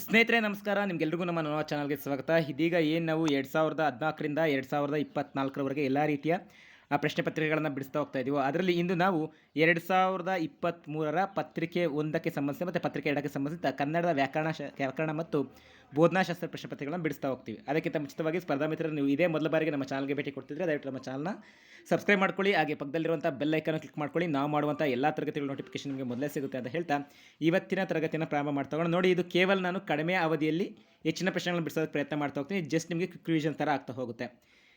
ಸ್ನೇಹಿತರೆ, ನಮಸ್ಕಾರ. ನಿಮ್ಗೆಲ್ರಿಗೂ ನಮ್ಮ ನವ ಚಾನಲ್ಗೆ ಸ್ವಾಗತ. ಇದೀಗ ಏನು ನಾವು ಎರಡು ಸಾವಿರದ ಹದಿನಾಲ್ಕರಿಂದ ಎರಡು ಸಾವಿರದ ಇಪ್ಪತ್ನಾಲ್ಕರವರೆಗೆ ಎಲ್ಲ ರೀತಿಯ ಪ್ರಶ್ನೆ ಪತ್ರಿಕೆಗಳನ್ನು ಬಿಡಿಸ್ತಾ ಹೋಗ್ತಾ ಇದೀವೋ, ಅದರಲ್ಲಿ ಇಂದು ನಾವು ಎರಡು ಸಾವಿರದ ಇಪ್ಪತ್ತ್ಮೂರರ ಪತ್ರಿಕೆ ಒಂದಕ್ಕೆ ಸಂಬಂಧಿಸಿದ ಮತ್ತು ಪತ್ರಿಕೆ ಎರಡಕ್ಕೆ ಸಂಬಂಧಿಸಿದ ಕನ್ನಡದ ವ್ಯಾಕರಣ ಶ, ವ್ಯಾಕರಣ ಮತ್ತು ಬೋಧನಾಶಾಸ್ತ್ರ ಪ್ರಶ್ನೆ ಪತ್ರಿಕೆಗಳನ್ನು ಬಿಡಿಸ್ತಾ ಹೋಗ್ತೀವಿ. ಅದಕ್ಕಿಂತ ಮುಚಿತವಾಗಿ ಸ್ಪರ್ಧಾ ಮಿತ್ರರು ನೀವು ಇದೇ ಮೊದಲ ಬಾರಿಗೆ ನಮ್ಮ ಚಾನಲ್ಗೆ ಭೇಟಿ ಕೊಡ್ತಿದ್ರೆ ದಯವಿಟ್ಟು ನಮ್ಮ ಚಾನಲ್ನ ಸಬ್ಸ್ಕ್ರೈಬ್ ಮಾಡ್ಕೊಳ್ಳಿ. ಹಾಗೆ ಪಕ್ಕದಲ್ಲಿರುವಂಥ ಬೆಲ್ ಐಕನ್ ಕ್ಲಿಕ್ ಮಾಡ್ಕೊಳ್ಳಿ. ನಾವು ಮಾಡುವಂಥ ಎಲ್ಲ ತರಗತಿಗಳ ನೋಟಿಫಿಕೇಶನ್ ನಿಮಗೆ ಮೊದಲೇ ಸಿಗುತ್ತೆ ಅಂತ ಹೇಳ್ತಾ ಇವತ್ತಿನ ತರಗತಿಯನ್ನು ಪ್ರಾರಂಭ ಮಾಡ್ತಾ ನೋಡಿ, ಇದು ಕೇವಲ ನಾನು ಕಡಿಮೆ ಅವಧಿಯಲ್ಲಿ ಹೆಚ್ಚಿನ ಪ್ರಶ್ನೆಗಳನ್ನು ಬಿಡಿಸೋದಕ್ಕೆ ಪ್ರಯತ್ನ ಮಾಡ್ತಾ ಹೋಗ್ತೀನಿ. ಜಸ್ಟ್ ನಿಮಗೆ ಕ್ವಿಕ್ ಥರ ಆಗ್ತಾ ಹೋಗುತ್ತೆ.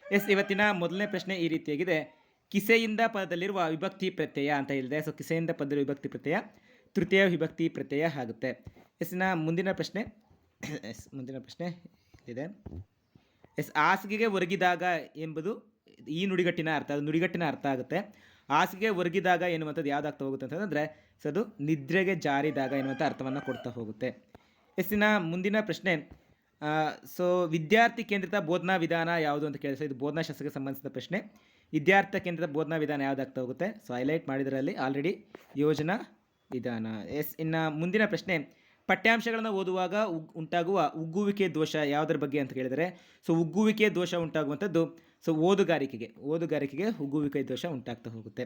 ಎಸ್, ಇವತ್ತಿನ ಮೊದಲನೇ ಪ್ರಶ್ನೆ ಈ ರೀತಿಯಾಗಿದೆ. ಕಿಸೆಯಿಂದ ಪದದಲ್ಲಿರುವ ವಿಭಕ್ತಿ ಪ್ರತ್ಯಯ ಅಂತ ಹೇಳಿದೆ. ಸೊ ಕಿಸೆಯಿಂದ ಪದದಲ್ಲಿ ವಿಭಕ್ತಿ ಪ್ರತ್ಯಯ ತೃತೀಯ ವಿಭಕ್ತಿ ಪ್ರತ್ಯಯ ಆಗುತ್ತೆ. ಎಸ್ನ ಮುಂದಿನ ಪ್ರಶ್ನೆ. ಎಸ್, ಮುಂದಿನ ಪ್ರಶ್ನೆ ಇದೆ. ಎಸ್, ಹಾಸಿಗೆಗೆ ಒರಗಿದಾಗ ಎಂಬುದು ಈ ನುಡಿಗಟ್ಟಿನ ಅರ್ಥ, ಅದು ನುಡಿಗಟ್ಟಿನ ಅರ್ಥ ಆಗುತ್ತೆ. ಹಾಸಿಗೆ ಒರಗಿದಾಗ ಎನ್ನುವಂಥದ್ದು ಯಾವ್ದಾಗ್ತಾ ಹೋಗುತ್ತೆ ಅಂತಂದರೆ ಸೊ ಅದು ನಿದ್ರೆಗೆ ಜಾರಿದಾಗ ಎನ್ನುವಂಥ ಅರ್ಥವನ್ನು ಕೊಡ್ತಾ ಹೋಗುತ್ತೆ. ಎಸ್ಸಿನ ಮುಂದಿನ ಪ್ರಶ್ನೆ ಸೊ ವಿದ್ಯಾರ್ಥಿ ಕೇಂದ್ರಿತ ಬೋಧನಾ ವಿಧಾನ ಯಾವುದು ಅಂತ ಕೇಳಿದ್ರೆ, ಇದು ಬೋಧನಾ ಶಾಸ್ತ್ರಕ್ಕೆ ಸಂಬಂಧಿಸಿದ ಪ್ರಶ್ನೆ. ವಿದ್ಯಾರ್ಥಿ ಕೇಂದ್ರಿತ ಬೋಧನಾ ವಿಧಾನ ಯಾವುದಾಗ್ತಾ ಹೋಗುತ್ತೆ? ಸೊ ಹೈಲೈಟ್ ಮಾಡಿದ್ರಲ್ಲಿ ಆಲ್ರೆಡಿ ಯೋಜನಾ ವಿಧಾನ. ಎಸ್, ಇನ್ನು ಮುಂದಿನ ಪ್ರಶ್ನೆ ಪಠ್ಯಾಂಶಗಳನ್ನು ಓದುವಾಗ ಉಂಟಾಗುವ ಉಗ್ಗುವಿಕೆ ದೋಷ ಯಾವುದರ ಬಗ್ಗೆ ಅಂತ ಕೇಳಿದರೆ ಸೊ ಉಗ್ಗುವಿಕೆ ದೋಷ ಉಂಟಾಗುವಂಥದ್ದು ಸೊ ಓದುಗಾರಿಕೆಗೆ ಓದುಗಾರಿಕೆಗೆ ಉಗ್ಗುವಿಕೆ ದೋಷ ಉಂಟಾಗ್ತಾ ಹೋಗುತ್ತೆ.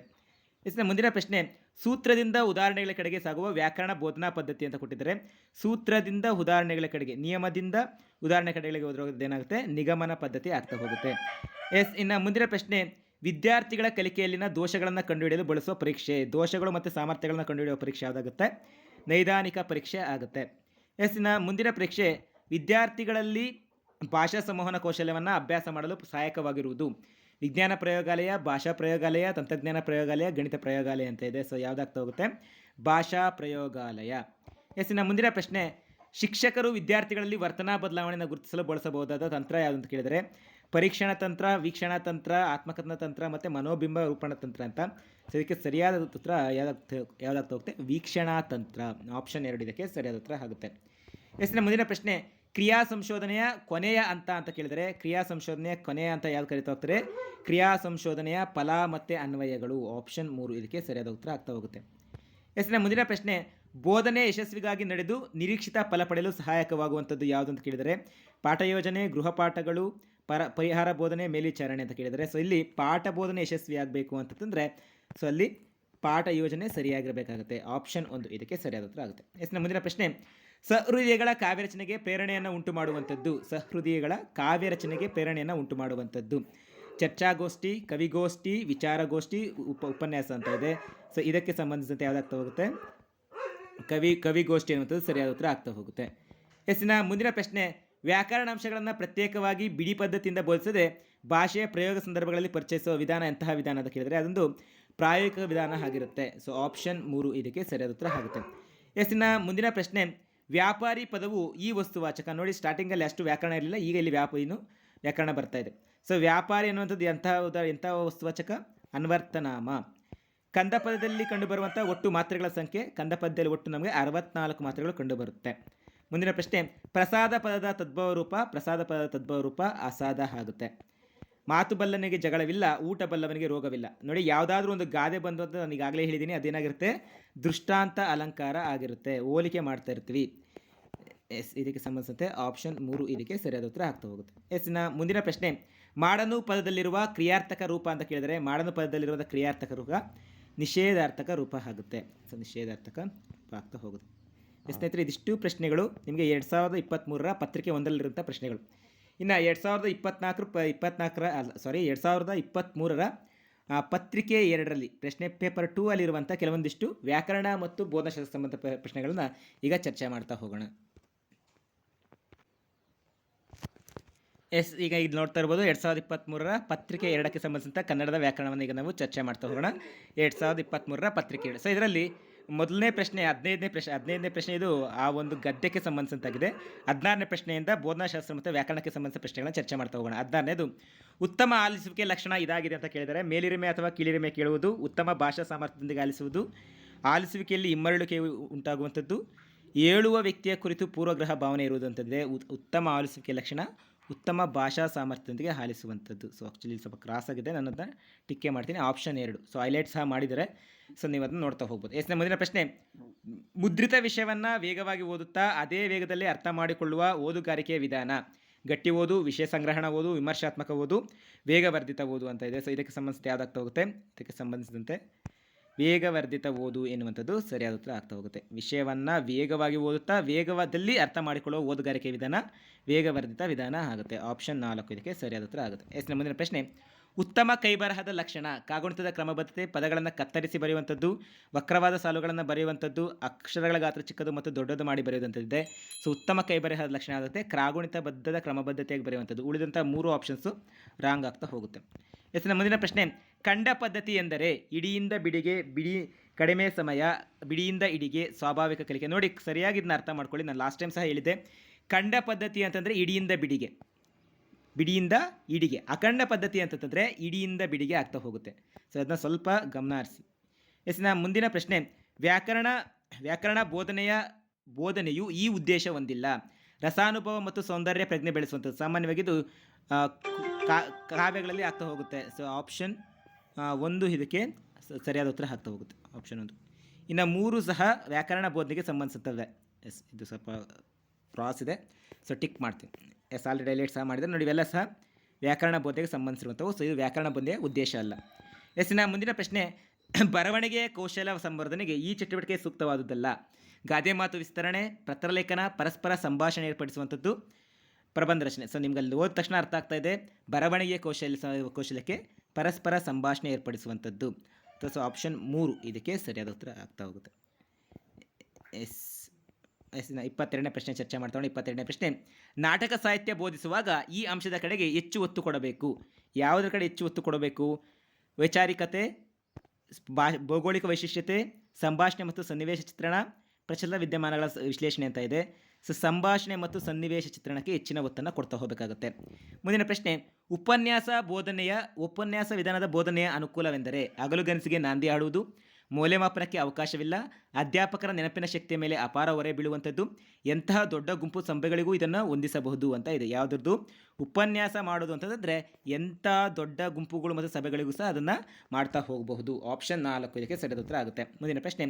ಇಸ್ನ ಮುಂದಿನ ಪ್ರಶ್ನೆ, ಸೂತ್ರದಿಂದ ಉದಾಹರಣೆಗಳ ಕಡೆಗೆ ಸಾಗುವ ವ್ಯಾಕರಣ ಬೋಧನಾ ಪದ್ಧತಿ ಅಂತ ಕೊಟ್ಟಿದ್ದಾರೆ. ಸೂತ್ರದಿಂದ ಉದಾಹರಣೆಗಳ ಕಡೆಗೆ, ನಿಯಮದಿಂದ ಉದಾಹರಣೆ ಕಡೆಗಳಿಗೆ ಏನಾಗುತ್ತೆ? ನಿಗಮನ ಪದ್ಧತಿ ಆಗ್ತಾ ಹೋಗುತ್ತೆ. ಎಸ್, ಇನ್ನು ಮುಂದಿನ ಪ್ರಶ್ನೆ, ವಿದ್ಯಾರ್ಥಿಗಳ ಕಲಿಕೆಯಲ್ಲಿನ ದೋಷಗಳನ್ನು ಕಂಡುಹಿಡಿಯಲು ಬಳಸುವ ಪರೀಕ್ಷೆ, ದೋಷಗಳು ಮತ್ತು ಸಾಮರ್ಥ್ಯಗಳನ್ನು ಕಂಡುಹಿಡಿಯುವ ಪರೀಕ್ಷೆ ಯಾವುದಾಗುತ್ತೆ? ನೈದಾನಿಕ ಪರೀಕ್ಷೆ ಆಗುತ್ತೆ. ಇನ್ನು ಮುಂದಿನ ಪರೀಕ್ಷೆ, ವಿದ್ಯಾರ್ಥಿಗಳಲ್ಲಿ ಭಾಷಾ ಸಂವಹನ ಕೌಶಲ್ಯವನ್ನು ಅಭ್ಯಾಸ ಮಾಡಲು ಸಹಾಯಕವಾಗಿರುವುದು. ವಿಜ್ಞಾನ ಪ್ರಯೋಗಾಲಯ, ಭಾಷಾ ಪ್ರಯೋಗಾಲಯ, ತಂತ್ರಜ್ಞಾನ ಪ್ರಯೋಗಾಲಯ, ಗಣಿತ ಪ್ರಯೋಗಾಲಯ ಅಂತ ಇದೆ. ಸೊ ಯಾವುದಾಗ್ತಾ ಹೋಗುತ್ತೆ? ಭಾಷಾ ಪ್ರಯೋಗಾಲಯ. ಇನ್ನು ಮುಂದಿನ ಪ್ರಶ್ನೆ, ಶಿಕ್ಷಕರು ವಿದ್ಯಾರ್ಥಿಗಳಲ್ಲಿ ವರ್ತನಾ ಬದಲಾವಣೆಯನ್ನು ಗುರುತಿಸಲು ಬಳಸಬಹುದಾದ ತಂತ್ರ ಯಾವುದು ಅಂತ ಕೇಳಿದರೆ ಪರೀಕ್ಷಣ ತಂತ್ರ, ವೀಕ್ಷಣಾ ತಂತ್ರ, ಆತ್ಮಕಥನ ತಂತ್ರ ಮತ್ತು ಮನೋಬಿಂಬ ರೂಪಣ ತಂತ್ರ ಅಂತ. ಸೊ ಇದಕ್ಕೆ ಸರಿಯಾದ ಉತ್ತರ ಯಾವ್ದಾಗ್ತಾ ಯಾವ್ದಾಗ್ತಾ ಹೋಗುತ್ತೆ? ವೀಕ್ಷಣಾ ತಂತ್ರ. ಆಪ್ಷನ್ ಎರಡು ಇದಕ್ಕೆ ಸರಿಯಾದ ಉತ್ತರ ಆಗುತ್ತೆ. ಎಷ್ಟನೇ ಮುಂದಿನ ಪ್ರಶ್ನೆ. ಕ್ರಿಯಾ ಸಂಶೋಧನೆಯ ಕೊನೆಯ ಅಂತ ಅಂತ ಕೇಳಿದರೆ, ಕ್ರಿಯಾ ಸಂಶೋಧನೆಯ ಕೊನೆಯ ಅಂತ ಯಾವ್ದು ಕರಿತಾ ಹೋಗ್ತಾರೆ? ಕ್ರಿಯಾ ಸಂಶೋಧನೆಯ ಫಲ ಮತ್ತು ಅನ್ವಯಗಳು. ಆಪ್ಷನ್ ಮೂರು ಇದಕ್ಕೆ ಸರಿಯಾದ ಉತ್ತರ ಆಗ್ತಾ ಹೋಗುತ್ತೆ. ಎಷ್ಟನೇ ಮುಂದಿನ ಪ್ರಶ್ನೆ. ಬೋಧನೆ ಯಶಸ್ವಿಗಾಗಿ ನಡೆದು ನಿರೀಕ್ಷಿತ ಫಲ ಪಡೆಯಲು ಸಹಾಯಕವಾಗುವಂಥದ್ದು ಯಾವುದು ಅಂತ ಕೇಳಿದರೆ, ಪಾಠ ಯೋಜನೆ, ಗೃಹ ಪಾಠಗಳು ಪರ ಪರಿಹಾರ ಬೋಧನೆ ಮೇಲ್ವಿಚಾರಣೆ ಅಂತ ಕೇಳಿದರೆ. ಸೊ ಇಲ್ಲಿ ಪಾಠ ಬೋಧನೆ ಯಶಸ್ವಿ ಆಗಬೇಕು ಅಂತಂದರೆ ಸೊ ಅಲ್ಲಿ ಪಾಠ ಯೋಜನೆ ಸರಿಯಾಗಿರಬೇಕಾಗುತ್ತೆ. ಆಪ್ಷನ್ ಒಂದು ಇದಕ್ಕೆ ಸರಿಯಾದ ಉತ್ತರ ಆಗುತ್ತೆ. ಎಸ್ನ ಮುಂದಿನ ಪ್ರಶ್ನೆ. ಸಹೃದಯಗಳ ಕಾವ್ಯರಚನೆಗೆ ಪ್ರೇರಣೆಯನ್ನು ಉಂಟು ಮಾಡುವಂಥದ್ದು ಸಹೃದಯಗಳ ಕಾವ್ಯರಚನೆಗೆ ಪ್ರೇರಣೆಯನ್ನು ಉಂಟು ಮಾಡುವಂಥದ್ದು ಚರ್ಚಾಗೋಷ್ಠಿ, ಕವಿಗೋಷ್ಠಿ, ವಿಚಾರಗೋಷ್ಠಿ, ಉಪ ಉಪನ್ಯಾಸ ಅಂತ ಇದೆ. ಸೊ ಇದಕ್ಕೆ ಸಂಬಂಧಿಸಿದಂತೆ ಯಾವುದಾಗ್ತಾ ಹೋಗುತ್ತೆ? ಕವಿ, ಕವಿಗೋಷ್ಠಿ ಅನ್ನುವಂಥದ್ದು ಸರಿಯಾದ ಉತ್ತರ ಆಗ್ತಾ ಹೋಗುತ್ತೆ. ಎಸ್ಸಿನ ಮುಂದಿನ ಪ್ರಶ್ನೆ. ವ್ಯಾಕರಣಾಂಶಗಳನ್ನು ಪ್ರತ್ಯೇಕವಾಗಿ ಬಿಡಿ ಪದ್ಧತಿಯಿಂದ ಬೋಧಿಸದೆ ಭಾಷೆಯ ಪ್ರಯೋಗ ಸಂದರ್ಭಗಳಲ್ಲಿ ಪರಿಚಯಿಸುವ ವಿಧಾನ ಎಂತಹ ವಿಧಾನ ಅಂತ ಕೇಳಿದರೆ ಅದೊಂದು ಪ್ರಾಯೋಗಿಕ ವಿಧಾನ ಆಗಿರುತ್ತೆ. ಸೊ ಆಪ್ಷನ್ ಮೂರು ಇದಕ್ಕೆ ಸರಿಯಾದ ಉತ್ತರ ಆಗುತ್ತೆ. ಎಸ್, ಇನ್ನು ಮುಂದಿನ ಪ್ರಶ್ನೆ, ವ್ಯಾಪಾರಿ ಪದವು ಈ ವಸ್ತುವಾಚಕ. ನೋಡಿ ಸ್ಟಾರ್ಟಿಂಗಲ್ಲಿ ಅಷ್ಟು ವ್ಯಾಕರಣ ಇರಲಿಲ್ಲ, ಈಗ ಇಲ್ಲಿ ವ್ಯಾಪ, ಇನ್ನು ವ್ಯಾಕರಣ ಬರ್ತಾ ಇದೆ. ಸೊ ವ್ಯಾಪಾರಿ ಅನ್ನುವಂಥದ್ದು ಎಂತಹ ಉದಾ ವಸ್ತು ವಸ್ತುವಾಚಕ? ಅನ್ವರ್ತನಾಮ. ಕಂದ ಪದದಲ್ಲಿ ಕಂಡುಬರುವಂಥ ಒಟ್ಟು ಮಾತ್ರೆಗಳ ಸಂಖ್ಯೆ ಕಂದ ಪದದಲ್ಲಿ ಒಟ್ಟು ನಮಗೆ ಅರವತ್ನಾಲ್ಕು ಮಾತ್ರೆಗಳು ಕಂಡುಬರುತ್ತೆ. ಮುಂದಿನ ಪ್ರಶ್ನೆ, ಪ್ರಸಾದ ಪದದ ತದ್ಭವ ರೂಪ ಪ್ರಸಾದ ಪದದ ತದ್ಭವ ರೂಪ ಅಸಾದ ಆಗುತ್ತೆ. ಮಾತು ಬಲ್ಲನಿಗೆ ಜಗಳವಿಲ್ಲ, ಊಟ ಬಲ್ಲವನಿಗೆ ರೋಗವಿಲ್ಲ. ನೋಡಿ, ಯಾವುದಾದ್ರೂ ಒಂದು ಗಾದೆ ಬಂದು ಅಂತ ನಾನು ಈಗಾಗಲೇ ಹೇಳಿದ್ದೀನಿ ಅದೇನಾಗಿರುತ್ತೆ? ದೃಷ್ಟಾಂತ ಅಲಂಕಾರ ಆಗಿರುತ್ತೆ. ಹೋಲಿಕೆ ಮಾಡ್ತಾ ಇರ್ತೀವಿ. ಎಸ್, ಇದಕ್ಕೆ ಸಂಬಂಧಿಸಿದಂತೆ ಆಪ್ಷನ್ ಮೂರು ಇದಕ್ಕೆ ಸರಿಯಾದ ಉತ್ತರ ಆಗ್ತಾ ಹೋಗುತ್ತೆ. ಎಸ್ನ ಮುಂದಿನ ಪ್ರಶ್ನೆ, ಮಾಡನು ಪದದಲ್ಲಿರುವ ಕ್ರಿಯಾರ್ಥಕ ರೂಪ ಅಂತ ಕೇಳಿದರೆ, ಮಾಡನು ಪದದಲ್ಲಿರುವ ಕ್ರಿಯಾರ್ಥಕ ರೂಪ ನಿಷೇಧಾರ್ಥಕ ರೂಪ ಆಗುತ್ತೆ. ಸೊ ನಿಷೇಧಾರ್ಥಕ ರೂಪ ಆಗ್ತಾ ಹೋಗುತ್ತೆ. ಸ್ನೇಹಿತರೆ, ಇದಿಷ್ಟು ಪ್ರಶ್ನೆಗಳು. ನಿಮಗೆ ಎರಡು ಸಾವಿರದ ಇಪ್ಪತ್ತ್ಮೂರರ ಪತ್ರಿಕೆ ಒಂದರಲ್ಲಿರುವಂಥ ಪ್ರಶ್ನೆಗಳು. ಇನ್ನು ಎರಡು ಸಾವಿರದ ಇಪ್ಪತ್ನಾಲ್ಕರ ಪ, ಇಪ್ಪತ್ನಾಲ್ಕರ ಅಲ್ಲ ಸಾರಿ ಎರಡು ಸಾವಿರದ ಇಪ್ಪತ್ತ್ಮೂರರ ಪತ್ರಿಕೆ ಎರಡರಲ್ಲಿ, ಪ್ರಶ್ನೆ ಪೇಪರ್ ಟೂ ಅಲ್ಲಿರುವಂಥ ಕೆಲವೊಂದಿಷ್ಟು ವ್ಯಾಕರಣ ಮತ್ತು ಬೋಧನಶಾಸ್ತ್ರ ಸಂಬಂಧ ಪ್ರಶ್ನೆಗಳನ್ನ ಈಗ ಚರ್ಚೆ ಮಾಡ್ತಾ ಹೋಗೋಣ. ಎಸ್, ಈಗ ಇದು ನೋಡ್ತಾ ಇರ್ಬೋದು, ಎರಡು ಸಾವಿರದ ಇಪ್ಪತ್ತ್ಮೂರರ ಪತ್ರಿಕೆ ಎರಡಕ್ಕೆ ಸಂಬಂಧಿಸಿದಂಥ ಕನ್ನಡದ ವ್ಯಾಕರಣವನ್ನು ಈಗ ನಾವು ಚರ್ಚೆ ಮಾಡ್ತಾ ಹೋಗೋಣ. ಎರಡು ಸಾವಿರದ ಇಪ್ಪತ್ತ್ಮೂರರ ಪತ್ರಿಕೆ ಎರಡು. ಸೊ ಇದರಲ್ಲಿ ಮೊದಲನೇ ಪ್ರಶ್ನೆ, ಹದಿನೈದನೇ ಪ್ರಶ್ನೆ ಹದಿನೈದನೇ ಪ್ರಶ್ನೆ ಇದು ಆ ಒಂದು ಗದ್ಯಕ್ಕೆ ಸಂಬಂಧಿಸಿದಂತಾಗಿದೆ. ಹದಿನಾರನೇ ಪ್ರಶ್ನೆಯಿಂದ ಬೋಧನಾಶಾಸ್ತ್ರ ಮತ್ತು ವ್ಯಾಕರಣಕ್ಕೆ ಸಂಬಂಧಿಸಿದ ಪ್ರಶ್ನೆಗಳನ್ನ ಚರ್ಚೆ ಮಾಡ್ತಾ ಹೋಗೋಣ. ಹದಿನಾರನೇದು, ಉತ್ತಮ ಆಲಿಸುವಿಕೆ ಲಕ್ಷಣ ಇದಾಗಿದೆ ಅಂತ ಕೇಳಿದರೆ ಮೇಲಿರಿಮೆ ಅಥವಾ ಕೀಳಿರಿಮೆ ಕೇಳುವುದು, ಉತ್ತಮ ಭಾಷಾ ಸಾಮರ್ಥ್ಯದೊಂದಿಗೆ ಆಲಿಸುವುದು, ಆಲಿಸುವಿಕೆಯಲ್ಲಿ ಇಮ್ಮರಳಿಕೆ ಉಂಟಾಗುವಂಥದ್ದು, ಏಳುವ ವ್ಯಕ್ತಿಯ ಕುರಿತು ಪೂರ್ವಗ್ರಹ ಭಾವನೆ ಇರುವುದು ಅಂತಂದರೆ ಉತ್- ಉತ್ತಮ ಆಲಿಸುವಿಕೆ ಲಕ್ಷಣ ಉತ್ತಮ ಭಾಷಾ ಸಾಮರ್ಥ್ಯದೊಂದಿಗೆ ಆಲಿಸುವಂಥದ್ದು. ಸೊ ಆ್ಯಕ್ಚುಲಿ ಸ್ವಲ್ಪ ಕ್ರಾಸ್ ಆಗಿದೆ. ನಾನು ಅದನ್ನು ಟಿಕ್ಕೆ ಮಾಡ್ತೀನಿ. ಆಪ್ಷನ್ ಎರಡು. ಸೊ ಹೈಲೈಟ್ ಸಹ ಮಾಡಿದರೆ ಸೊ ನೀವು ಅದನ್ನು ನೋಡ್ತಾ ಹೋಗ್ಬೋದು. ಎಸ್ ಮುಂದಿನ ಪ್ರಶ್ನೆ. ಮುದ್ರಿತ ವಿಷಯವನ್ನು ವೇಗವಾಗಿ ಓದುತ್ತಾ ಅದೇ ವೇಗದಲ್ಲಿ ಅರ್ಥ ಮಾಡಿಕೊಳ್ಳುವ ಓದುಗಾರಿಕೆಯ ವಿಧಾನ. ಗಟ್ಟಿ ಓದು, ವಿಷಯ ಸಂಗ್ರಹಣ ಓದು, ವಿಮರ್ಶಾತ್ಮಕ ಓದು, ವೇಗವರ್ಧಿತ ಓದು ಅಂತ ಇದೆ. ಸೊ ಇದಕ್ಕೆ ಸಂಬಂಧಿಸಿದ ಯಾವುದಾಗ್ತಾ ಹೋಗುತ್ತೆ? ಇದಕ್ಕೆ ಸಂಬಂಧಿಸಿದಂತೆ ವೇಗವರ್ಧಿತ ಓದು ಎನ್ನುವಂಥದ್ದು ಸರಿಯಾದ ಉತ್ತರ ಆಗ್ತಾ ಹೋಗುತ್ತೆ. ವಿಷಯವನ್ನು ವೇಗವಾಗಿ ಓದುತ್ತಾ ವೇಗದಲ್ಲಿ ಅರ್ಥ ಮಾಡಿಕೊಳ್ಳುವ ಓದುಗಾರಿಕೆ ವಿಧಾನ ವೇಗವರ್ಧಿತ ವಿಧಾನ ಆಗುತ್ತೆ. ಆಪ್ಷನ್ ನಾಲ್ಕು ಇದಕ್ಕೆ ಸರಿಯಾದ ಉತ್ತರ ಆಗುತ್ತೆ. ಎಸ್ ಮುಂದಿನ ಪ್ರಶ್ನೆ. ಉತ್ತಮ ಕೈಬರಹದ ಲಕ್ಷಣ, ಕಾಗುಣಿತದ ಕ್ರಮಬದ್ಧತೆ, ಪದಗಳನ್ನು ಕತ್ತರಿಸಿ ಬರೆಯುವಂಥದ್ದು, ವಕ್ರವಾದ ಸಾಲುಗಳನ್ನು ಬರೆಯುವಂಥದ್ದು, ಅಕ್ಷರಗಳ ಗಾತ್ರ ಚಿಕ್ಕದು ಮತ್ತು ದೊಡ್ಡದು ಮಾಡಿ ಬರೆಯುವಂಥದ್ದಿದೆ ಸೊ ಉತ್ತಮ ಕೈಬರಹದ ಲಕ್ಷಣ ಆಗುತ್ತೆ ಕ್ರಾಗುಣಿತ ಬದ್ಧದ ಕ್ರಮಬದ್ಧತೆಯಾಗಿ ಬರೆಯುವಂಥದ್ದು. ಉಳಿದಂಥ ಮೂರು ಆಪ್ಷನ್ಸು ರಾಂಗ್ ಆಗ್ತಾ ಹೋಗುತ್ತೆ. ಎಸ್ ಮುಂದಿನ ಪ್ರಶ್ನೆ. ಖಂಡ ಪದ್ಧತಿ ಎಂದರೆ ಇಡಿಯಿಂದ ಬಿಡಿಗೆ ಬಿಡಿ ಕಡಿಮೆ ಸಮಯ, ಬಿಡಿಯಿಂದ ಇಡಿಗೆ ಸ್ವಾಭಾವಿಕ ಕಲಿಕೆ. ನೋಡಿ, ಸರಿಯಾಗಿ ಇದನ್ನ ಅರ್ಥ ಮಾಡ್ಕೊಳ್ಳಿ. ನಾನು ಲಾಸ್ಟ್ ಟೈಮ್ ಸಹ ಹೇಳಿದ್ದೆ. ಖಂಡ ಪದ್ಧತಿ ಅಂತಂದರೆ ಇಡಿಯಿಂದ ಬಿಡಿಗೆ. ಬಿಡಿಯಿಂದ ಇಡಿಗೆ. ಅಖಂಡ ಪದ್ಧತಿ ಅಂತಂದರೆ ಇಡಿಯಿಂದ ಬಿಡಿಗೆ ಆಗ್ತಾ ಹೋಗುತ್ತೆ. ಸೊ ಅದನ್ನ ಸ್ವಲ್ಪ ಗಮನ ಹರಿಸಿ. ಎಸ್, ನಾ ಮುಂದಿನ ಪ್ರಶ್ನೆ. ವ್ಯಾಕರಣ ವ್ಯಾಕರಣ ಬೋಧನೆಯ ಬೋಧನೆಯು ಈ ಉದ್ದೇಶ ಹೊಂದಿಲ್ಲ. ರಸಾನುಭವ ಮತ್ತು ಸೌಂದರ್ಯ ಪ್ರಜ್ಞೆ ಬೆಳೆಸುವಂಥದ್ದು. ಸಾಮಾನ್ಯವಾಗಿ ಇದು ಕಾವ್ಯಗಳಲ್ಲಿ ಆಗ್ತಾ ಹೋಗುತ್ತೆ. ಸೊ ಆಪ್ಷನ್ ಒಂದು ಇದಕ್ಕೆ ಸರಿಯಾದ ಉತ್ತರ ಆಗ್ತಾ ಹೋಗುತ್ತೆ. ಆಪ್ಷನ್ ಒಂದು. ಇನ್ನು ಮೂರು ಸಹ ವ್ಯಾಕರಣ ಬೋಧನೆಗೆ ಸಂಬಂಧಿಸುತ್ತವೆ. ಎಸ್ ಇದು ಸ್ವಲ್ಪ ಕ್ರಾಸ್ ಇದೆ. ಸೊ ಟಿಕ್ ಮಾಡ್ತೀನಿ. ಎಸ್ ಆಲ್ರೆಡಿ ಹೈಲೈಟ್ ಸಹ ಮಾಡಿದರೆ ನೋಡಿ, ಇವೆಲ್ಲ ಸಹ ವ್ಯಾಕರಣ ಬೋಧನೆಗೆ ಸಂಬಂಧಿಸಿರುವಂಥವು. ಸೊ ಇದು ವ್ಯಾಕರಣ ಬೋಧನೆಯ ಉದ್ದೇಶ ಅಲ್ಲ. ಎಸ್ ಇನ್ನು ಮುಂದಿನ ಪ್ರಶ್ನೆ ಬರವಣಿಗೆ ಕೌಶಲ ಸಂವರ್ಧನೆಗೆ ಈ ಚಟುವಟಿಕೆ ಸೂಕ್ತವಾದುದಲ್ಲ ಗಾದೆ ಮಾತು ವಿಸ್ತರಣೆ ಪತ್ರಲೇಖನ ಪರಸ್ಪರ ಸಂಭಾಷಣೆ ಏರ್ಪಡಿಸುವಂಥದ್ದು ಪ್ರಬಂಧ ರಚನೆ. ಸೊ ನಿಮ್ಗೆ ಅಲ್ಲಿ ಓದಿದ ತಕ್ಷಣ ಅರ್ಥ ಆಗ್ತಾ ಇದೆ. ಬರವಣಿಗೆ ಕೌಶಲ್ಯ ಕೌಶಲ್ಯಕ್ಕೆ ಪರಸ್ಪರ ಸಂಭಾಷಣೆ ಏರ್ಪಡಿಸುವಂಥದ್ದು. ಸೊ ಆಪ್ಷನ್ ಮೂರು ಇದಕ್ಕೆ ಸರಿಯಾದ ಉತ್ತರ ಆಗ್ತಾ ಹೋಗುತ್ತೆ. ಎಸ್ ಎಸ್ ಇಪ್ಪತ್ತೆರಡನೇ ಪ್ರಶ್ನೆ ಚರ್ಚೆ ಮಾಡ್ತಾವೆ ಇಪ್ಪತ್ತೆರಡನೇ ಪ್ರಶ್ನೆ. ನಾಟಕ ಸಾಹಿತ್ಯ ಬೋಧಿಸುವಾಗ ಈ ಅಂಶದ ಕಡೆಗೆ ಹೆಚ್ಚು ಒತ್ತು ಕೊಡಬೇಕು. ಯಾವುದರ ಕಡೆ ಹೆಚ್ಚು ಒತ್ತು ಕೊಡಬೇಕು? ವೈಚಾರಿಕತೆ ಭೌಗೋಳಿಕ ವೈಶಿಷ್ಟ್ಯತೆ, ಸಂಭಾಷಣೆ ಮತ್ತು ಸನ್ನಿವೇಶ ಚಿತ್ರಣ ಪ್ರಚಲಿತ ವಿದ್ಯಮಾನಗಳ ವಿಶ್ಲೇಷಣೆ ಅಂತ ಇದೆ. ಸೊ, ಸಂಭಾಷಣೆ ಮತ್ತು ಸನ್ನಿವೇಶ ಚಿತ್ರಣಕ್ಕೆ ಹೆಚ್ಚಿನ ಒತ್ತನ್ನು ಕೊಡ್ತಾ ಹೋಗಬೇಕಾಗುತ್ತೆ. ಮುಂದಿನ ಪ್ರಶ್ನೆ, ಉಪನ್ಯಾಸ ಬೋಧನೆಯ, ಉಪನ್ಯಾಸ ವಿಧಾನದ ಬೋಧನೆಯ ಅನುಕೂಲವೆಂದರೆ ಹಗಲುಗನಸಿಗೆ ನಾಂದಿ ಆಡುವುದು ಮೌಲ್ಯಮಾಪನಕ್ಕೆ ಅವಕಾಶವಿಲ್ಲ, ಅಧ್ಯಾಪಕರ ನೆನಪಿನ ಶಕ್ತಿಯ ಮೇಲೆ ಅಪಾರ ಹೊರೆ ಬೀಳುವಂಥದ್ದು, ಎಂತಹ ದೊಡ್ಡ ಗುಂಪು ಸಂಭೆಗಳಿಗೂ ಇದನ್ನು ಹೊಂದಿಸಬಹುದು ಅಂತ ಇದೆ. ಯಾವುದ್ರದ್ದು? ಉಪನ್ಯಾಸ ಮಾಡೋದು ಅಂತಂದರೆ ಎಂಥ ದೊಡ್ಡ ಗುಂಪುಗಳು ಮತ್ತು ಸಭೆಗಳಿಗೂ ಸಹ ಅದನ್ನು ಮಾಡ್ತಾ ಹೋಗಬಹುದು. ಆಪ್ಷನ್ ನಾಲ್ಕು ಇದಕ್ಕೆ ಸರಿದ ಉತ್ತರ ಆಗುತ್ತೆ. ಮುಂದಿನ ಪ್ರಶ್ನೆ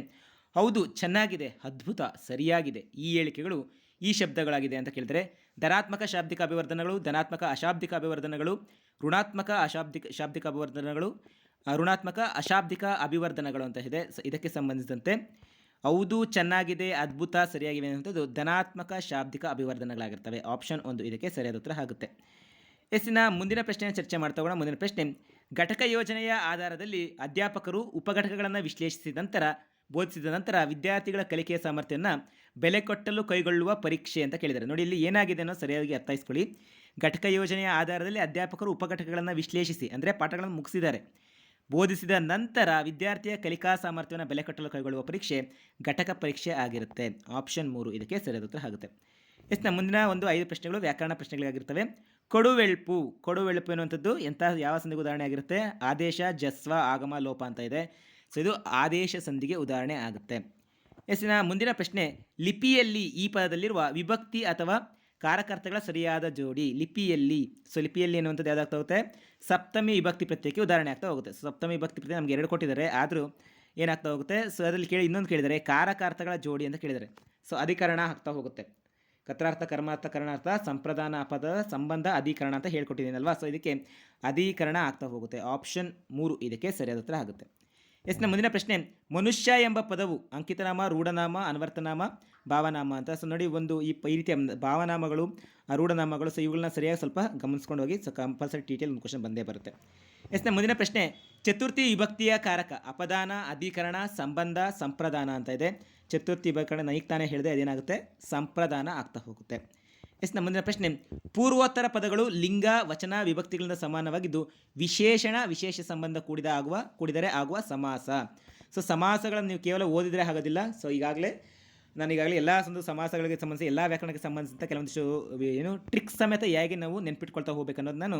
ಹೌದು, ಚೆನ್ನಾಗಿದೆ, ಅದ್ಭುತ, ಸರಿಯಾಗಿದೆ. ಈ ಹೇಳಿಕೆಗಳು ಈ ಶಬ್ದಗಳಾಗಿದೆ ಅಂತ ಕೇಳಿದರೆ, ಧನಾತ್ಮಕ ಶಾಬ್ದಿಕ ಅಭಿವರ್ಧನಗಳು, ಧನಾತ್ಮಕ ಅಶಾಬ್ದಿಕ ಅಭಿವರ್ಧನಗಳು, ಋಣಾತ್ಮಕ ಅಶಾಬ್ದಿಕ, ಶಾಬ್ದಿಕ ಅಭಿವರ್ಧನಗಳು ಋಣಾತ್ಮಕ ಅಶಾಬ್ದಿಕ ಅಭಿವರ್ಧನಗಳು ಅಂತ ಇದೆ. ಇದಕ್ಕೆ ಸಂಬಂಧಿಸಿದಂತೆ, ಹೌದು, ಚೆನ್ನಾಗಿದೆ, ಅದ್ಭುತ, ಸರಿಯಾಗಿವೆ ಅನ್ನುವಂಥದ್ದು ಧನಾತ್ಮಕ ಶಾಬ್ದಿಕ ಅಭಿವರ್ಧನಗಳಾಗಿರ್ತವೆ. ಆಪ್ಷನ್ ಒಂದು ಇದಕ್ಕೆ ಸರಿಯಾದ ಉತ್ತರ ಆಗುತ್ತೆ. ಎಸ್ಸಿನ ಮುಂದಿನ ಪ್ರಶ್ನೆಯನ್ನು ಚರ್ಚೆ ಮಾಡ್ತಾ ಹೋಗೋಣ. ಮುಂದಿನ ಪ್ರಶ್ನೆ, ಘಟಕ ಯೋಜನೆಯ ಆಧಾರದಲ್ಲಿ ಅಧ್ಯಾಪಕರು ಉಪಘಟಕಗಳನ್ನು ವಿಶ್ಲೇಷಿಸಿದ ನಂತರ ಬೋಧಿಸಿದ ನಂತರ ವಿದ್ಯಾರ್ಥಿಗಳ ಕಲಿಕೆಯ ಸಾಮರ್ಥ್ಯವನ್ನು ಬೆಲೆ ಕೊಟ್ಟಲು ಕೈಗೊಳ್ಳುವ ಪರೀಕ್ಷೆ ಅಂತ ಕೇಳಿದ್ದಾರೆ. ನೋಡಿ, ಇಲ್ಲಿ ಏನಾಗಿದೆ ಅನ್ನೋ ಸರಿಯಾಗಿ ಅರ್ಥೈಸ್ಕೊಳ್ಳಿ. ಘಟಕ ಯೋಜನೆಯ ಆಧಾರದಲ್ಲಿ ಅಧ್ಯಾಪಕರು ಉಪಘಟಕಗಳನ್ನು ವಿಶ್ಲೇಷಿಸಿ, ಅಂದರೆ ಪಾಠಗಳನ್ನು ಮುಗಿಸಿದ್ದಾರೆ. ಬೋಧಿಸಿದ ನಂತರ ವಿದ್ಯಾರ್ಥಿಯ ಕಲಿಕಾ ಸಾಮರ್ಥ್ಯವನ್ನು ಬೆಲೆ ಕಟ್ಟಲು ಕೈಗೊಳ್ಳುವ ಪರೀಕ್ಷೆ ಘಟಕ ಪರೀಕ್ಷೆ ಆಗಿರುತ್ತೆ. ಆಪ್ಷನ್ ಮೂರು ಇದಕ್ಕೆ ಸರಿಯಾದ ಉತ್ತರ ಆಗುತ್ತೆ. ಎಸ್ ನಮ್ಮ ಮುಂದಿನ ಒಂದು ಐದು ಪ್ರಶ್ನೆಗಳು ವ್ಯಾಕರಣ ಪ್ರಶ್ನೆಗಳಾಗಿರ್ತವೆ. ಕೊಡುವೆಳ್ಪು ಕೊಡುವೆಳ್ಪು ಎನ್ನುವಂಥದ್ದು ಎಂಥ ಯಾವ ಸಂದಿಗೆ ಉದಾಹರಣೆ ಆಗಿರುತ್ತೆ? ಆದೇಶ, ಜಸ್ವ, ಆಗಮ, ಲೋಪ ಅಂತ ಇದೆ. ಸೊ ಇದು ಆದೇಶ ಸಂಧಿಗೆ ಉದಾಹರಣೆ ಆಗುತ್ತೆ. ಎಸ್ನ ಮುಂದಿನ ಪ್ರಶ್ನೆ, ಲಿಪಿಯಲ್ಲಿ ಈ ಪದದಲ್ಲಿರುವ ವಿಭಕ್ತಿ ಅಥವಾ ಕಾರಕರ್ತಗಳ ಸರಿಯಾದ ಜೋಡಿ, ಲಿಪಿಯಲ್ಲಿ, ಸೊ ಲಿಪಿಯಲ್ಲಿ ಎನ್ನುವಂಥದ್ದು ಯಾವುದಾಗ್ತಾ ಹೋಗುತ್ತೆ? ಸಪ್ತಮಿ ವಿಭಕ್ತಿ ಪ್ರತ್ಯಯಕ್ಕೆ ಉದಾಹರಣೆ ಆಗ್ತಾ ಹೋಗುತ್ತೆ. ಸಪ್ತಮಿ ವಿಭಕ್ತಿ ಪ್ರತ್ಯಯ ನಮಗೆ ಎರಡು ಕೊಟ್ಟಿದ್ದಾರೆ, ಆದರೂ ಏನಾಗ್ತಾ ಹೋಗುತ್ತೆ? ಸೊ ಅದರಲ್ಲಿ ಕೇಳಿ, ಇನ್ನೊಂದು ಕೇಳಿದರೆ ಕಾರಕಾರ್ಥಗಳ ಜೋಡಿ ಅಂತ ಕೇಳಿದರೆ ಸೊ ಅಧಿಕರಣ ಆಗ್ತಾ ಹೋಗುತ್ತೆ. ಕತ್ರಾರ್ಥ, ಕರ್ಮಾರ್ಥ, ಕರಣಾರ್ಥ, ಸಂಪ್ರದಾನ, ಪದ, ಸಂಬಂಧ, ಅಧಿಕರಣ ಅಂತ ಹೇಳ್ಕೊಟ್ಟಿದ್ದೀನಲ್ವಾ? ಸೊ ಇದಕ್ಕೆ ಅಧಿಕರಣ ಆಗ್ತಾ ಹೋಗುತ್ತೆ. ಆಪ್ಷನ್ ಮೂರು ಇದಕ್ಕೆ ಸರಿಯಾದ ಉತ್ತರ ಆಗುತ್ತೆ. ಎಸ್ನ ಮುಂದಿನ ಪ್ರಶ್ನೆ, ಮನುಷ್ಯ ಎಂಬ ಪದವು ಅಂಕಿತನಾಮ, ರೂಢನಾಮ, ಅನ್ವರ್ತನಾಮ, ಭಾವನಾಮ ಅಂತ. ಸೊ ನೋಡಿ, ಒಂದು ಈ ರೀತಿಯ ಭಾವನಾಮಗಳು ರೂಢನಾಮಗಳು ಸೊ ಇವುಗಳನ್ನ ಸರಿಯಾಗಿ ಸ್ವಲ್ಪ ಗಮನಿಸ್ಕೊಂಡು ಹೋಗಿ, ಸೊ ಕಂಪಲ್ಸರಿ ಡೀಟೇಲ್ ಒಂದು ಕ್ವಶನ್ ಬಂದೇ ಬರುತ್ತೆ. ಎಸ್ನ ಮುಂದಿನ ಪ್ರಶ್ನೆ, ಚತುರ್ಥಿ ವಿಭಕ್ತಿಯ ಕಾರಕ, ಅಪದಾನ, ಅಧಿಕರಣ, ಸಂಬಂಧ, ಸಂಪ್ರದಾನ ಅಂತ ಇದೆ. ಚತುರ್ಥಿ ವಿಭಕರಣ ನೈಕ್ ತಾನೇ ಹೇಳಿದೆ, ಅದೇನಾಗುತ್ತೆ? ಸಂಪ್ರದಾನ ಆಗ್ತಾ ಹೋಗುತ್ತೆ. ಎಸ್ ನಮ್ಮ ಮುಂದಿನ ಪ್ರಶ್ನೆ. ಪೂರ್ವೋತ್ತರ ಪದಗಳು ಲಿಂಗ, ವಚನ, ವಿಭಕ್ತಿಗಳಿಂದ ಸಮಾನವಾಗಿದ್ದು ವಿಶೇಷಣ, ವಿಶೇಷ ಸಂಬಂಧ ಕೂಡಿದ ಆಗುವ, ಕೂಡಿದರೆ ಆಗುವ ಸಮಾಸ. ಸೊ ಸಮಾಸಗಳನ್ನು ನೀವು ಕೇವಲ ಓದಿದರೆ ಆಗೋದಿಲ್ಲ. ಸೊ ಈಗಾಗಲೇ ನಾನು ಈಗಾಗಲೇ ಎಲ್ಲ ಒಂದು ಸಮಾಸಗಳಿಗೆ ಸಂಬಂಧಿಸಿ ಎಲ್ಲ ವ್ಯಾಕರಣಕ್ಕೆ ಸಂಬಂಧಿಸಿದ ಕೆಲವೊಂದಿಷ್ಟು, ಏನು ಟ್ರಿಕ್ಸ್ ಸಮೇತ ಹೇಗೆ ನಾವು ನೆನ್ಪಿಟ್ಕೊಳ್ತಾ ಹೋಗ್ಬೇಕು ಅನ್ನೋದು ನಾನು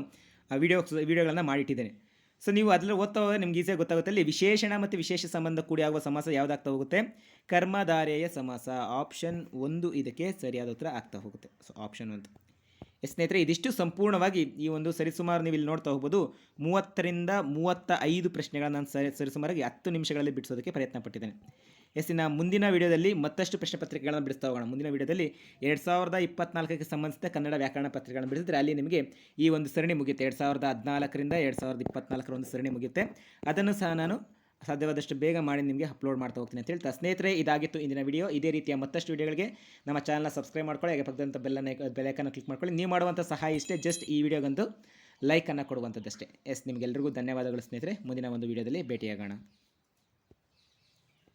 ವಿಡಿಯೋ ವೀಡಿಯೋಗಳನ್ನು ಮಾಡಿಟ್ಟಿದ್ದೇನೆ. ಸೊ ನೀವು ಅದರಲ್ಲಿ ಓದ್ತಾ ನಿಮ್ಗೆ ಈಸಿಯಾಗಿ ಗೊತ್ತಾಗುತ್ತೆ. ಅಲ್ಲಿ ವಿಶೇಷಣ ಮತ್ತು ವಿಶೇಷ ಸಂಬಂಧ ಕೂಡಿ ಆಗುವ ಸಮಾಸ ಯಾವುದಾಗ್ತಾ ಹೋಗುತ್ತೆ? ಕರ್ಮಧಾರೆಯ ಸಮಾಸ. ಆಪ್ಷನ್ ಒಂದು ಇದಕ್ಕೆ ಸರಿಯಾದ ಉತ್ತರ ಆಗ್ತಾ ಹೋಗುತ್ತೆ. ಸೊ ಆಪ್ಷನ್ ಒಂದು. ಸ್ನೇಹಿತರೆ, ಇದಿಷ್ಟು ಸಂಪೂರ್ಣವಾಗಿ ಈ ಒಂದು ಸರಿಸುಮಾರು ನೀವು ಇಲ್ಲಿ ನೋಡ್ತಾ ಹೋಗ್ಬೋದು. ಮೂವತ್ತರಿಂದ ಮೂವತ್ತ ಐದು ಪ್ರಶ್ನೆಗಳನ್ನು ನಾನು ಸರಿ ಸರಿಸುಮಾರಾಗಿ ಹತ್ತು ನಿಮಿಷಗಳಲ್ಲಿ ಬಿಡಿಸೋದಕ್ಕೆ ಪ್ರಯತ್ನ ಪಟ್ಟಿದ್ದೇನೆ ಎಸ್, ಇನ್ನು ಮುಂದಿನ ವಿಡಿಯೋದಲ್ಲಿ ಮತ್ತಷ್ಟು ಪ್ರಶ್ನೆ ಪತ್ರಿಕೆಗಳನ್ನು ಬಿಡಿಸ್ತಾ ಹೋಗೋಣ. ಮುಂದಿನ ವಿಡಿಯೋದಲ್ಲಿ ಎರಡು ಸಾವಿರದ ಇಪ್ಪತ್ನಾಲ್ಕಕ್ಕೆ ಸಂಬಂಧಿಸಿದ ಕನ್ನಡ ವ್ಯಾಕರಣ ಪತ್ರಿಕೆಗಳನ್ನು ಬಿಡಿಸಿದ್ರೆ ಅಲ್ಲಿ ನಿಮಗೆ ಈ ಒಂದು ಸರಣಿ ಮುಗಿಯುತ್ತೆ. ಎರಡು ಸಾವಿರದ ಹದಿನಾಲ್ಕರಿಂದ ಎರಡು ಸಾವಿರದ ಇಪ್ಪತ್ನಾಲ್ಕರ ಒಂದು ಸರಣಿ ಮುಗಿಯುತ್ತೆ. ಅದನ್ನು ಸಹ ನಾನು ಸಾಧ್ಯವಾದಷ್ಟು ಬೇಗ ಮಾಡಿ ನಿಮಗೆ ಅಪ್ಲೋಡ್ ಮಾಡ್ತಾ ಹೋಗ್ತೀನಿ ಅಂತ ಹೇಳ್ತಾ ಸ್ನೇಹಿತರೆ, ಇದಾಗಿತ್ತು ಇಂದಿನ ವಿಡಿಯೋ. ಇದೇ ರೀತಿಯ ಮತ್ತಷ್ಟು ವಿಡಿಯೋಗಳಿಗೆ ನಮ್ಮ ಚಾನಲ್ನ ಸಬ್ಸ್ಕ್ರೈಬ್ ಮಾಡ್ಕೊಳ್ಳಿ, ಹಾಗೆ ಪಕ್ಕದಂಥ ಬೆಲ್ಲನ್ನು ಬೆಲೈಕನ್ನು ಕ್ಲಿಕ್ ಮಾಡ್ಕೊಳ್ಳಿ. ನೀವು ಮಾಡುವಂಥ ಸಹಾಯ ಇಷ್ಟೇ ಜಸ್ಟ್ ಈ ವಿಡಿಯೋಗಂತೂ ಲೈಕನ್ನು ಕೊಡುವಂಥದ್ದಷ್ಟೇ. ಎಸ್ ನಿಮಗೆಲ್ಲರಿಗೂ ಧನ್ಯವಾದಗಳು ಸ್ನೇಹಿತರೆ. ಮುಂದಿನ ಒಂದು ವಿಡಿಯೋದಲ್ಲಿ ಭೇಟಿಯಾಗೋಣ.